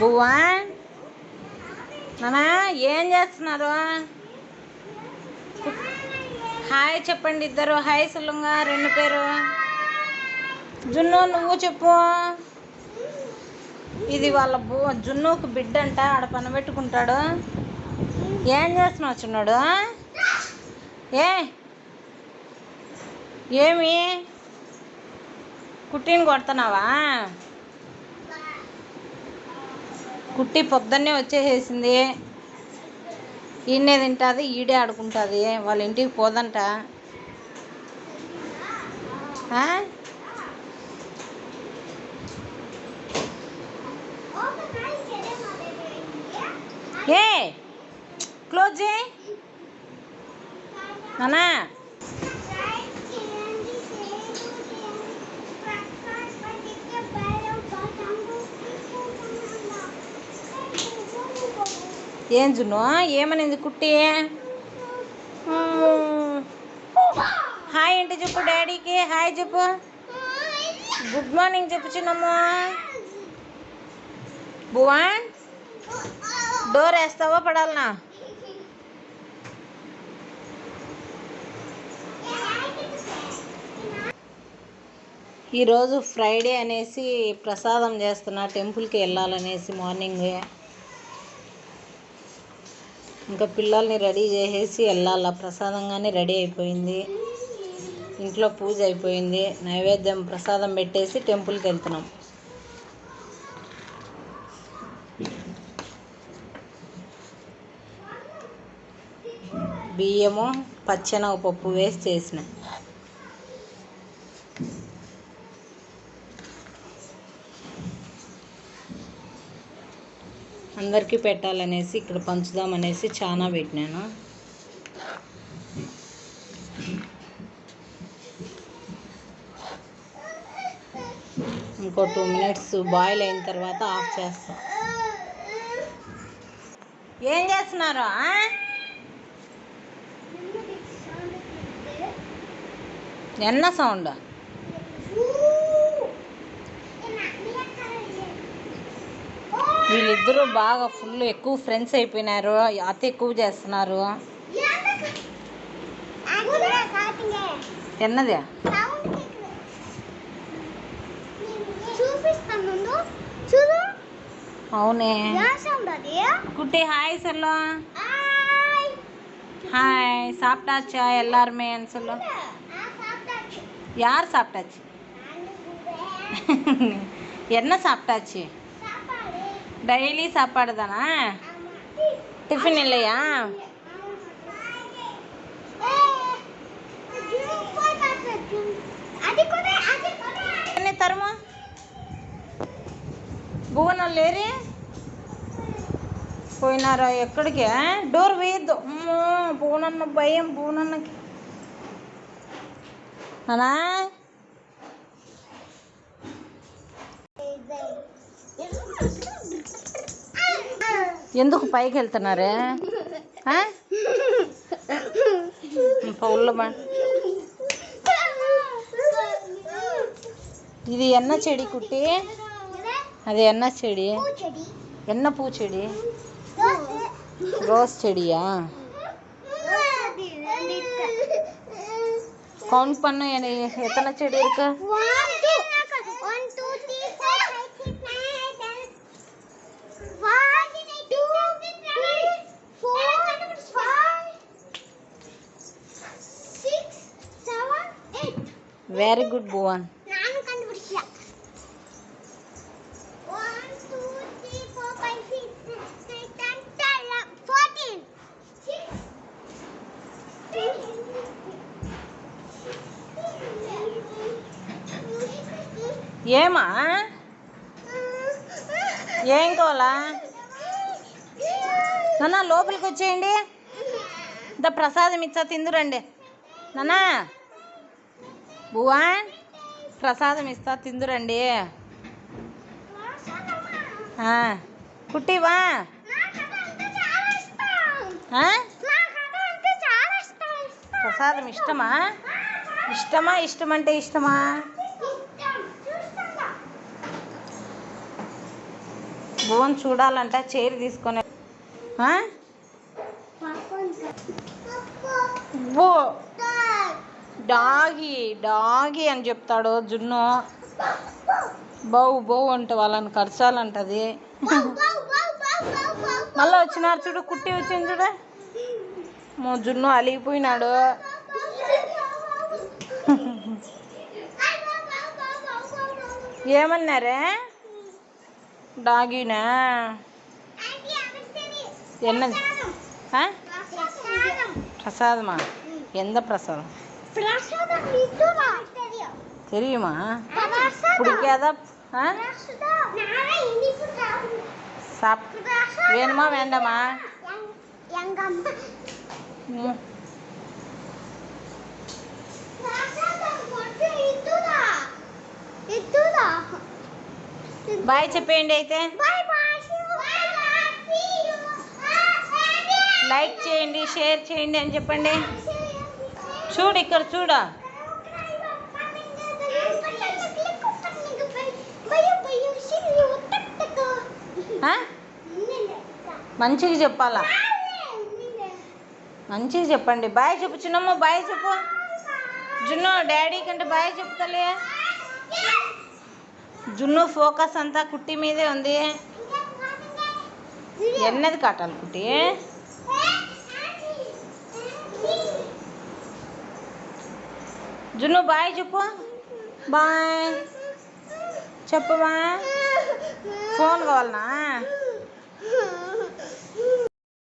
బువ్వా? నానా ఏం చేస్తున్నారు? హాయ్ చెప్పండి ఇద్దరు. హాయ్ సుల్లంగా రెండు పేరు. జున్ను నువ్వు చెప్పు. ఇది వాళ్ళ బు జున్నుకు బిడ్డ అంట ఆడ పని పెట్టుకుంటాడు. ఏం చేస్తున్నావు చిన్నాడు? ఏ? ఏమి? కుట్టిని కొడుతున్నావా? కుట్టి పొద్దున్నే వచ్చేసేసింది ఈయనే తింటుంది ఈడే ఆడుకుంటుంది వాళ్ళ ఇంటికి పోదంట ఆ? ఏ క్లోజ్ చేయి ఏం జున్ను? ఏమనింది కుట్టి. హాయ్ ఏంటి చెప్పు డాడీకి? హాయ్ చెప్పు. గుడ్ మార్నింగ్ చెప్పు చిన్నమ్మ. బువా డోర్ వేస్తావా? పడాలనా? ఈరోజు ఫ్రైడే అనేసి ప్రసాదం చేస్తున్నా టెంపుల్కి వెళ్ళాలనేసి మార్నింగ్. ఇంకా పిల్లల్ని రెడీ చేసేసి వెళ్ళాల. ప్రసాదంగానే రెడీ అయిపోయింది. ఇంట్లో పూజ అయిపోయింది. నైవేద్యం ప్రసాదం పెట్టేసి టెంపుల్కి వెళ్తున్నాం. బియ్యము పచ్చెనగపప్పు వేసి చేసిన. అందరికీ పెట్టాలనేసి ఇక్కడ పంచుదామనేసి చాలా పెట్టినాను. ఇంకో టూ మినిట్స్ బాయిల్ అయిన తర్వాత ఆఫ్ చేస్తాం. ఏం చేస్తున్నారు ఎన్న సౌండ్? వీళ్ళిద్దరూ బాగా ఫుల్ ఎక్కువ ఫ్రెండ్స్ అయిపోయినారు. అతి ఎక్కువ చేస్తున్నారు. ఎన్నది అవునే. గుట్టే హాయ్ సర్లో హాయ్. సాప్టాచా ఎల్లారమే అన్సర్లో యార్ సాప్టాచి? ఎన్న సాప్టాచి? டெய்லி சாப்பாடு தானா అమ్మ டிஃபன் இல்லையா అది కూడా అది కూడా ఎన్ని తరుము భువనం లేరి పోయినారా ఎక్కడికి డోర్ వేయద్దు అమ్మో భువనన్న భయం భువనన్నకి అనా ఎందుకు పైకి వెళ్తున్నారే పౌళ్ళమా இது என்ன செடி குட்டி? அது என்ன செடி? என்ன பூச்செடி? ரோஸ் செடியா? கவுண்ட் பண்ண எத்தனை செடி இருக்கு? వెరీ గుడ్ భువన్ ఏమా? ఏం కావాలా? నాన్న లోపలికి వచ్చేయండి. ద ప్రసాదం ఇచ్చా తిందురండి. నానా బువా ప్రసాదం ఇస్తా తిందురండి కుట్టివా? ప్రసాదం ఇష్టమా? ఇష్టమా ఇష్టమంటే ఇష్టమా? భువన్ చూడాలంట చైర్ తీసుకొని. ఆ? డాగి డాగి అని చెప్తాడు జున్ను. బౌ బౌ అంటే వాళ్ళని కరచాలంటది. మళ్ళీ వచ్చినారు చూడు కుట్టి వచ్చింది చూడు. మా జున్ను అలిగిపోయినాడు. ఏమన్నారే? డాగినా? ఎన్నది? ప్రసాదమా? ఎంత ప్రసాదం? தெரியுமா பிடிக்காதா ஆ சாப் வேணுமா வேண்டாமா எங்க அம்மா ம். ప్రసాదం కొట్టి ఇద్దురా ఇద్దురా బాయ్ చెప్పేయండి అయితే bye bye bye bye see you like చేయండి షేర్ చేయండి అని చెప్పండి చూడు ఇక్కడ చూడ? మంచిగా చెప్పాలా? మంచిగా చెప్పండి. బాయ్ చెప్పు చిన్నమ్మ బాయ్ చెప్పు. జున్ను డాడీ కంటే బాయ్ చెప్తలే. జున్ను ఫోకస్ అంతా కుట్టి మీదే ఉంది. ఎన్నది కాటాలి కుట్టి? జున్ను బాయ్ చెప్పు. బాయ్. చెప్పు బాయ్. ఫోన్ కావాలనా?